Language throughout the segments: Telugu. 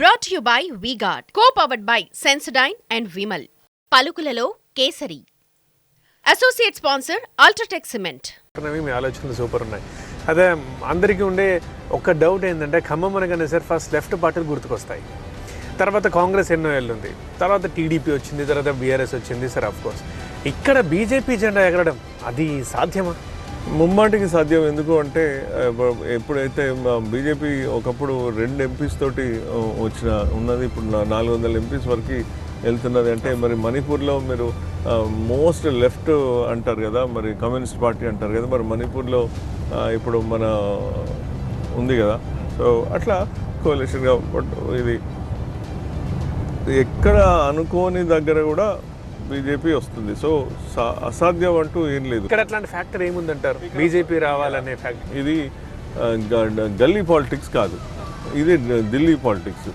Brought you by V Guard co powered by Sensodyne and Vimal పలుకులలో Kesari. Associate sponsor UltraTech cement మీ ఆలోచనలు సూపర్ ఉన్నాయి. అదే అందరికీ ఉండే ఒక డౌట్ ఏంటంటే ఖమ్మం అనగానే సార్ ఫస్ట్ లెఫ్ట్ పార్టీలు గుర్తుకొస్తాయి. తర్వాత కాంగ్రెస్ ఎన్నో ఉంది తర్వాత టీడీపీ వచ్చింది తర్వాత బీఆర్ఎస్ వచ్చింది సార్ ఆఫ్ కోర్స్ ఇక్కడ బీజేపీ జెండా ఎగరడం అది సాధ్యమా? ముమ్మాటికి సాధ్యం ఎందుకు అంటే ఎప్పుడైతే బీజేపీ ఒకప్పుడు రెండు ఎంపీస్ తోటి వచ్చిన ఉన్నది ఇప్పుడు నాలుగు వందల ఎంపీస్ వరకు వెళ్తున్నది అంటే మరి మణిపూర్లో మీరు మోస్ట్ లెఫ్ట్ అంటారు కదా మరి కమ్యూనిస్ట్ పార్టీ అంటారు కదా మరి మణిపూర్లో ఇప్పుడు మన ఉంది కదా. సో అట్లా కోలేషన్గా ఇది ఎక్కడ అనుకోని దగ్గర కూడా బీజేపీ వస్తుంది. సో సా- అసాధ్యం అంటూ ఏం లేదు. ఇక్కడ అట్లాంటి ఫ్యాక్టర్ ఏముందంటారు? బీజేపీ రావాలనే ఫ్యాక్టర్. ఇది గల్లీ పాలిటిక్స్ కాదు. ఇది ఢిల్లీ పాలిటిక్స్.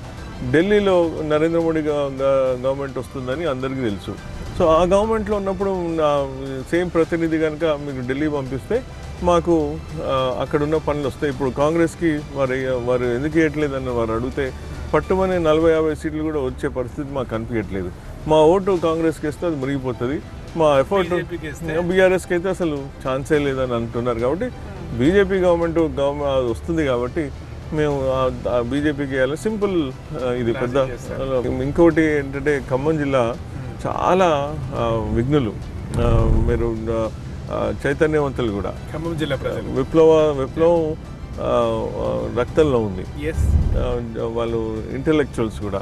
ఢిల్లీలో నరేంద్ర మోడీ గవర్నమెంట్ వస్తుందని అందరికీ తెలుసు. సో ఆ గవర్నమెంట్లో ఉన్నప్పుడు సేమ్ ప్రతినిధి కనుక మీకు ఢిల్లీ పంపిస్తే మాకు అక్కడున్న పనులు వస్తాయి. ఇప్పుడు కాంగ్రెస్కి వారు వారు ఎందుకు ఇవ్వట్లేదని వారు అడిగితే పట్టుమని నలభై యాభై సీట్లు కూడా వచ్చే పరిస్థితి మాకు కనిపించట్లేదు. మా ఓటు కాంగ్రెస్కి వేస్తే అది మురిగిపోతుంది. మా ఎఫర్ట్ బీఆర్ఎస్కి అయితే అసలు ఛాన్సే లేదని అంటున్నారు కాబట్టి బీజేపీ గవర్నమెంట్ గవర్నమెంట్ వస్తుంది కాబట్టి మేము బీజేపీకి వేయాలి. సింపుల్ ఇది పెద్ద ఇంకోటి ఏంటంటే ఖమ్మం జిల్లా చాలా విఘ్నులు. మీరు చైతన్యవంతులు కూడా. ఖమ్మం జిల్లా విప్లవ విప్లవం రక్తంలో ఉంది. వాళ్ళు ఇంటెలెక్చువల్స్ కూడా.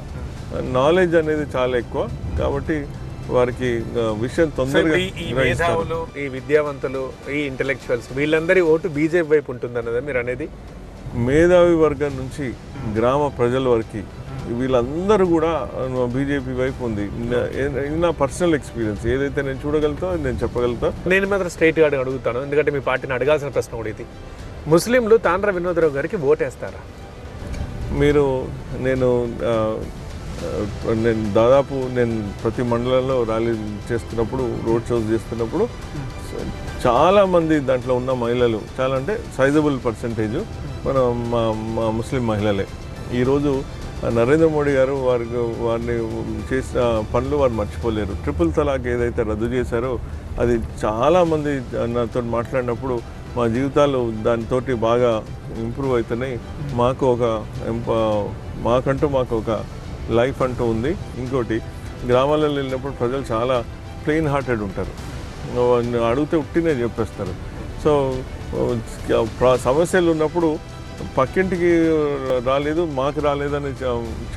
నాలెడ్జ్ అనేది చాలా ఎక్కువ. కాబట్టి వారికి విషయం తొందరగా ఈ ఈ గ్రహిస్తారు. మేధావులు ఈ విద్యావంతులు ఈ ఇంటెలెక్చువల్స్ వీళ్ళందరి ఓటు బీజేపీ వైపు ఉంటుందన్నదా మీరు అనేది? మేధావి వర్గం నుంచి గ్రామ ప్రజల వరకు వీళ్ళందరూ కూడా బీజేపీ వైపు ఉంది. నా- పర్సనల్ ఎక్స్పీరియన్స్ ఏదైతే నేను చూడగలుగుతా నేను చెప్పగలుగుతా. నేను మాత్రం స్ట్రైట్గా అడుగుతాను. ఎందుకంటే మీ పార్టీని అడగాల్సిన ప్రశ్న కూడా ఇది. ముస్లింలు తాండ్ర వినోదరావు గారికి ఓటేస్తారా? మీరు నేను నేను దాదాపు నేను ప్రతి మండలంలో ర్యాలీ చేస్తున్నప్పుడు రోడ్ షోస్ చేస్తున్నప్పుడు చాలామంది దాంట్లో ఉన్న మహిళలు చాలా అంటే సైజబుల్ పర్సంటేజ్ మన మా మా ముస్లిం మహిళలే. ఈరోజు నరేంద్ర మోడీ గారు వారికి వారిని చేసిన పనులు వారు మర్చిపోలేరు. ట్రిపుల్ తలాక్ ఏదైతే రద్దు చేశారో అది చాలామంది నాతో మాట్లాడినప్పుడు మా జీవితాలు దానితోటి బాగా ఇంప్రూవ్ అవుతున్నాయి. మాకు ఒక మాకంటూ మాకు ఒక లైఫ్ అంటూ ఉంది. ఇంకోటి గ్రామాలలో వెళ్ళినప్పుడు ప్రజలు చాలా ప్లెయిన్ హార్టెడ్ ఉంటారు. అడిగితే ఉట్టినే చెప్పేస్తారు. సో సమస్యలు ఉన్నప్పుడు పక్కింటికి రాలేదు మాకు రాలేదని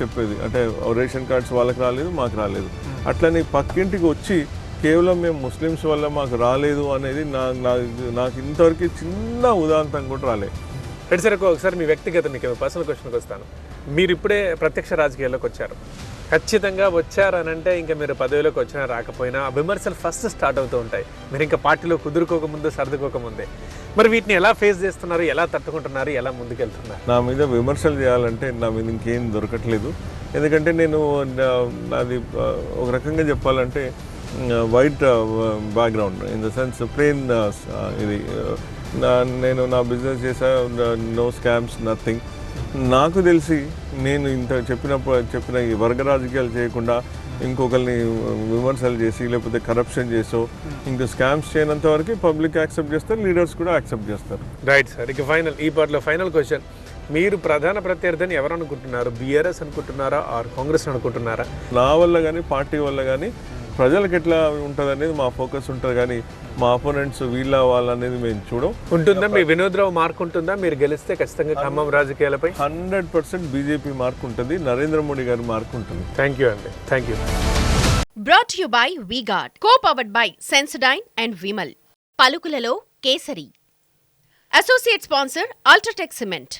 చెప్పేది. అంటే రేషన్ కార్డ్స్ వాళ్ళకి రాలేదు మాకు రాలేదు. అట్లని పక్కింటికి వచ్చి కేవలం మేము ముస్లిమ్స్ వల్ల మాకు రాలేదు అనేది నా నా- నాకు ఇంతవరకు చిన్న ఉదాంతం కూడా రాలేదు రెడ్డి సార్ ఒకసారి మీ వ్యక్తిగత మీకు పర్సనల్ క్వశ్చన్కి వస్తాను. మీరు ఇప్పుడే ప్రత్యక్ష రాజకీయాల్లోకి వచ్చారు. ఖచ్చితంగా వచ్చారనంటే ఇంకా మీరు పదవిలోకి వచ్చినా రాకపోయినా ఆ విమర్శలు ఫస్ట్ స్టార్ట్ అవుతూ ఉంటాయి. మీరు ఇంకా పార్టీలో కుదురుకోకముందు సర్దుకోకముందే. మరి వీటిని ఎలా ఫేస్ చేస్తున్నారు? ఎలా తట్టుకుంటున్నారు? ఎలా ముందుకెళ్తున్నారు? నా మీద విమర్శలు చేయాలంటే నా మీద ఇంకేం దొరకట్లేదు. ఎందుకంటే నేను నాది ఒక రకంగా చెప్పాలంటే white background in the sense plain ఇది నా నేను నా బిజినెస్ చేసా నో స్కామ్స్ నథింగ్ నాకు తెలిసి నేను ఇంత చెప్పినప్పుడు చెప్పిన ఈ వర్గ రాజకీయాలు చేయకుండా ఇంకొకరిని విమర్శలు చేసి లేకపోతే కరప్షన్ చేసో ఇంకా స్కామ్స్ చేయనంత వరకు పబ్లిక్ యాక్సెప్ట్ చేస్తారు లీడర్స్ కూడా యాక్సెప్ట్ చేస్తారు. రైట్ సార్ ఇక ఫైనల్ ఈ పార్ట్లో ఫైనల్ క్వశ్చన్ మీరు ప్రధాన ప్రత్యర్థిని ఎవరు అనుకుంటున్నారు? బీఆర్ఎస్ అనుకుంటున్నారా? ఆర్ కాంగ్రెస్ అనుకుంటున్నారా? నా వల్ల కానీ పార్టీ వల్ల కానీ ప్రజలకు ఎట్లా ఉంటుంది అనేది మా ఫోకస్ ఉంటుంది కానీ మా అపోనెంట్స్ వీళ్ళ వాళ్ళ అనేది మేము చూడం. ఉంటుందా? మీ వినోద్రావు మార్క్ ఉంటుందా? మీరు గెలిస్తే ఖచ్చితంగా ఖమ్మం రాజకీయాలపై? హండ్రెడ్ పర్సెంట్ బీజేపీ మార్క్ ఉంటుంది నరేంద్ర మోడీ గారి మార్క్ ఉంటుంది. థ్యాంక్ యూ అండి thank you brought you by V Guard co powered by Sensodyne and Vimal పలుకులలో Kesari. Associate sponsor UltraTech cement